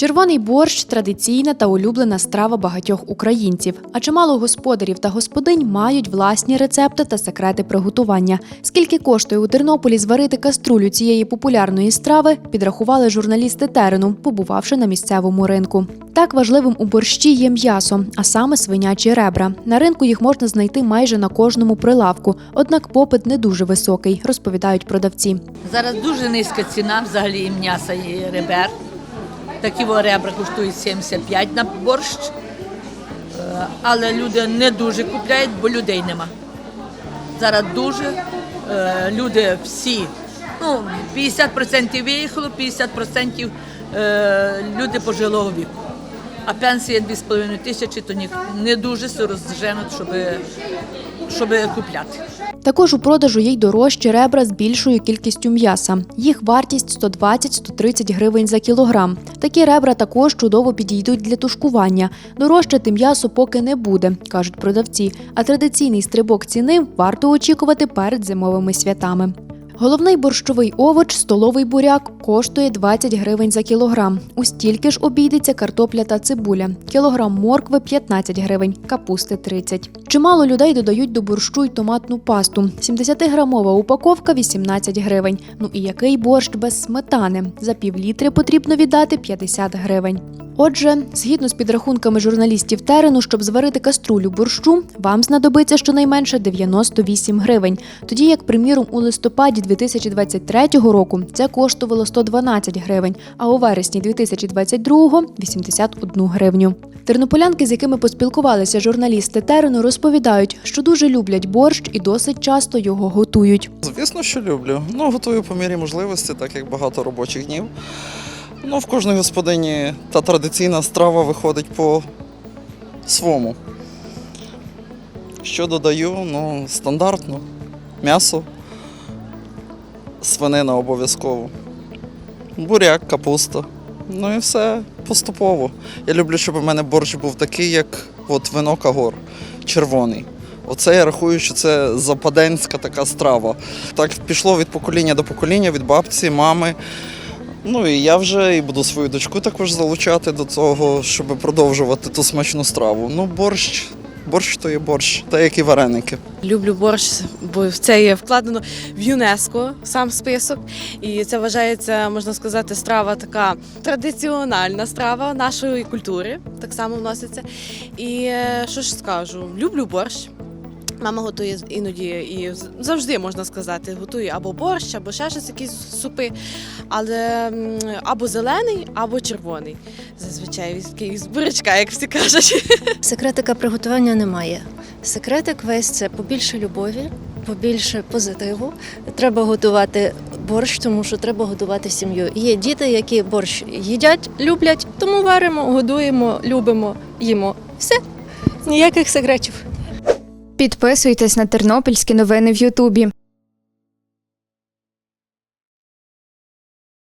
Червоний борщ традиційна та улюблена страва багатьох українців. А чимало господарів та господинь мають власні рецепти та секрети приготування. Скільки коштує у Тернополі зварити каструлю цієї популярної страви, підрахували журналісти терену, побувавши на місцевому ринку. Так важливим у борщі є м'ясо, а саме свинячі ребра. На ринку їх можна знайти майже на кожному прилавку. Однак попит не дуже високий, розповідають продавці. Зараз дуже низька ціна взагалі і м'яса і ребер. Такі ребра коштують 75 на борщ. Е, Але люди не дуже купляють, бо людей нема. Зараз дуже е, люди всі, ну, 50% виїхало, 50% е, люди пожилого віку. А пенсія 2,5 тисячі, то не дуже се розженуть, щоб, щоб купляти. Також у продажу є й дорожчі ребра з більшою кількістю м'яса. Їх вартість 120-130 гривень за кілограм. Такі ребра також чудово підійдуть для тушкування. Дорожчати м'ясо поки не буде, кажуть продавці. А традиційний стрибок ціни варто очікувати перед зимовими святами. Головний борщовий овоч, столовий буряк, коштує 20 гривень за кілограм. У стільки ж обійдеться картопля та цибуля. Кілограм моркви 15 гривень, капусти 30. Чимало людей додають до борщу й томатну пасту. 70-грамова упаковка 18 гривень. Ну і який борщ без сметани? За півлітри потрібно віддати 50 гривень. Отже, згідно з підрахунками журналістів терену, щоб зварити каструлю борщу, вам знадобиться щонайменше 98 гривень. Тоді як, приміром, у листопаді 2023 року це коштувало 112 гривень, а у вересні 2022 – 81 гривню. Тернополянки, з якими поспілкувалися журналісти терену, розповідають, що дуже люблять борщ і досить часто його готують. Звісно, що люблю. Ну, готую по мірі можливості, так як багато робочих днів. Ну, в кожній господині та традиційна страва виходить по свому. Що додаю? Ну, стандартно. М'ясо, свинина обов'язково. Буряк, капуста. Ну і все поступово. Я люблю, щоб у мене борщ був такий, як от вино Кагор, червоний. Оце я рахую, що це западенська така страва. Так пішло від покоління до покоління, від бабці, мами. Ну і я вже і буду свою дочку також залучати до того, щоб продовжувати ту смачну страву. Ну, борщ, борщ то є борщ, та як і вареники. Люблю борщ, бо в це є вкладено в ЮНЕСКО сам список. І це вважається, можна сказати, страва така традиціональна страва нашої культури, так само вноситься. І е, що ж скажу, люблю борщ. Мама готує іноді і завжди можна сказати, готує або борщ, або ще щось якісь супи, але або зелений, або червоний. Зазвичай з бурячка, як всі кажуть. Секретика приготування немає. Секретик весь це побільше любові, побільше позитиву. Треба готувати борщ, тому що треба годувати сім'ю. Є діти, які борщ їдять, люблять, тому варимо, годуємо, любимо, їмо. Все, ніяких секретів. Підписуйтесь на тернопільські новини в Ютубі.